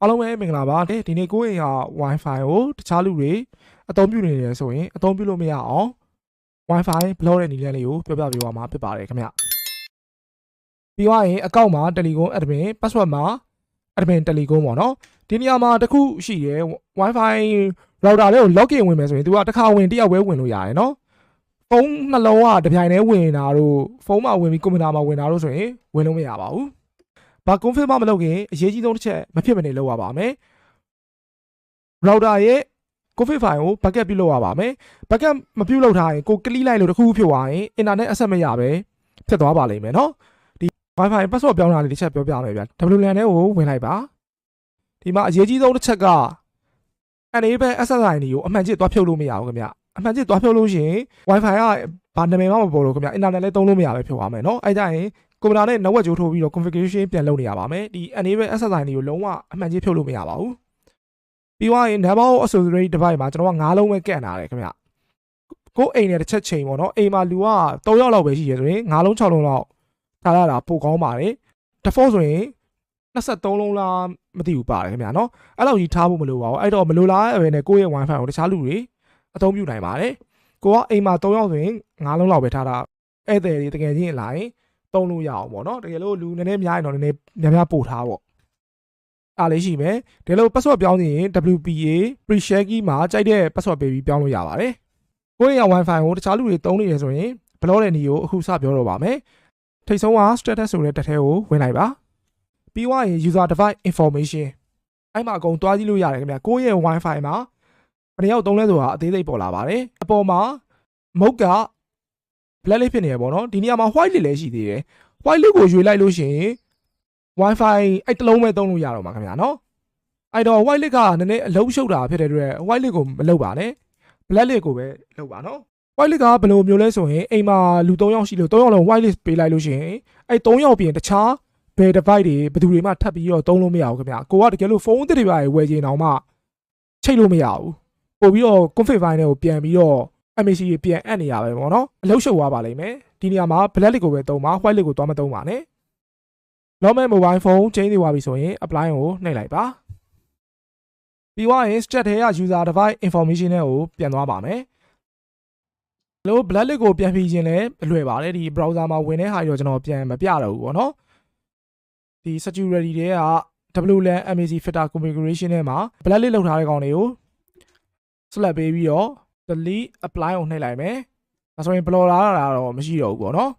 အားလုံးပဲမင်္ဂလာပါဒီနေ့ကိုယ့်အိမ်ဟာ Wi-Fi ကိုတခြားလူတွေအသုံးပြုနေတယ်ဆိုရင်အသုံးပြုလို့မရအောင် Wi-Fi ဘလော့တဲ့နည်းလမ်းလေးကိုပြောပြပေးပါမှာဖြစ်ပါတယ်ခင်ဗျပြီးသွားရင်အကောင့်မှာ Telecom admin password မှာ admin Telecom ပေါ့နော်ဒီနေရာမှာတစ်ခုရှိရယ် Wi-Fi router လေးကို login ဝင်မယ်ဆိုရင်သူကတစ်ခါဝင်တစ်ယောက်ပဲဝင်လို့ရတယ်နော်ဖုန်းနှလုံးကတစ်ပြိုင်တည်းဝင်တာတို့ဖုန်းမှာဝင်ပြီးကွန်ပျူတာမှာဝင်တာတို့ဆိုရင်ဝင်လို့မရပါဘူး ဘာ confirm မလုပ်ခင်အရေးကြီးဆုံးတစ်ချက်မဖြစ်မနေလုပ်ရပါမယ် router ရဲ့ config file ကို backup ပြုလုပ်ရပါမယ် backup မပြုလုပ်ထားရင်ကို click လိုက်လို့တစ်ခုခုဖြစ်သွားရင် internet access မရပဲဖြစ်သွားပါလိမ့်မယ်နော်ဒီ wifi password ပြောင်းတာလေးတစ်ချက်ပြောပြမယ်ဗျ WLAN ထဲကိုဝင်လိုက်ပါဒီမှာအရေးကြီးဆုံးတစ်ချက်က enable SSID ကိုအမှန်ကျစ်သွားဖြုတ်လို့မရဘူးခင်ဗျ အမှန်ကျစ်သွားဖြုတ်လို့ရှိရင် wifi ကဘာနာမည်မှမပေါ်လို့ခင်ဗျ internet လည်းသုံးလို့မရပဲဖြစ်သွားမယ်နော်အဲကြရင်ကွန်ပျူတာနဲ့ network ကြိုးထိုးပြီးတော့ configuration ပြန်လုပ်နေရပါမယ်ဒီ enable SSID ကိုလုံးဝအမှန်ကြီးဖြုတ်လို့မရပါဘူးပြီးသွားရင် Nabo accessory device မှာကျွန်တော်က9လုံးပဲကန့်ထားတယ်ခင်ဗျကိုယ်အိမ်နဲ့တစ်ချက်ချိန်ပေါ့နော်အိမ်မှာလူက3ယောက်လောက်ပဲရှိရဆိုရင်9လုံး6လုံးလောက်ထားရတာပိုကောင်းပါတယ် default ဆိုရင်23လုံးလားမသိဘူးပါတယ်ခင်ဗျာနော်အဲ့လောက်ကြီးထားဖို့မလိုပါဘူးအဲ့တော့မလိုလားပဲနဲ့ကိုယ့်ရဲ့ wifi ကိုတခြားလူတွေ အသုံးပြုနိုင်ပါတယ်ကိုကအိမ်မှာ3ယောက်ဆိုရင်9လုံးလောက်ပဲထားတာဧည့်သည်တွေတကယ်ချင်းလာရင်တုံးလို့ရအောင်ပေါ့နော်တကယ်လို့လူနည်းနည်းများရင်တော့နည်းနည်းများများပို့ထားပေါ့အားလေးရှိမယ်ဒီလို password ပြောင်းနေရင် WPA pre-share key မှာကြိုက်တဲ့ password ပေးပြီးပြောင်းလို့ရပါတယ်ကိုယ့်ရဲ့ wifi ကိုတခြားလူတွေတုံးနေရဆိုရင်ဘလော့တဲ့နည်းကိုအခုစပြောတော့ပါမယ်ထိတ်ဆုံးက status ဆိုတဲ့တက်ထဲကိုဝင်လိုက်ပါပြီးွားရင် user device information အဲ့မှာအကုန်တွားကြည့်လို့ရတယ်ခင်ဗျကိုယ့်ရဲ့ wifi မှာ ဘယ်နှစ်ယောက်တုံးလဲဆိုတာအသေးစိတ်ပေါ်လာပါတယ်အပေါ်မှာမုတ်က black လေးဖြစ်နေရပေါ့နော်ဒီနေရာမှာ white လေးလည်းရှိသေးတယ် white လေးကိုရွေလိုက်လို့ရှိရင် wifi အဲ့တစ်လုံးပဲသုံးလို့ရတော့မှာခင်ဗျာနော်အဲ့တော့ white လေးကနည်းနည်းအလုံးရှုပ်တာဖြစ်တဲ့အတွက် white လေးကိုမလုပ်ပါနဲ့ black လေးကိုပဲလုပ်ပါနော် white လေးကဘယ်လိုမျိုးလဲဆိုရင်အိမ်မှာလူ3ယောက်ရှိလို့3ယောက်လုံး white list ပေးလိုက်လို့ရှိရင်အဲ့3ယောက်ပြင်တခြားဘယ် device တွေဘယ်သူတွေမှထပ်ပြီးတော့သုံးလို့မရဘူးခင်ဗျာကိုကတကယ်လို့ဖုန်းတစ်တွေပါဝယ်ချင်တော့မှချိတ်လို့မရဘူး ပို့ပြီးတော့ config file တွေကိုပြန်ပြီးတော့ MAC ကိုပြန်အပ်နေရပဲပေါ့နော်အလုပ်ရှုပ်သွားပါလိမ့်မယ်ဒီနေရာမှာ black လေးကိုပဲသုံးပါ white လေးကိုသွားမသုံးပါနဲ့ normal mobile phone ချိန်နေသွားပြီဆိုရင် apply ကိုနှိပ်လိုက်ပါပြီးသွားရင် stat ထဲက user device information တွေကိုပြန်သွားပါမယ်လို့ black လေးကိုပြန်ပြီးခြင်းလည်းအလွယ်ပါတယ်ဒီ browser မှာဝင်တဲ့ဟာရောကျွန်တော်ပြန်မပြတော့ဘူးပေါ့နော်ဒီ security တွေက WLAN MAC filter configuration ထဲမှာ black လေးလောက်ထားတဲ့ကောင်တွေကို select ပေးပြီးတော့ delete apply ကိုနှိပ်လိုက်မယ်။ဒါဆိုရင် block လာတာတော့မရှိတော့ဘူးပေါ့နော်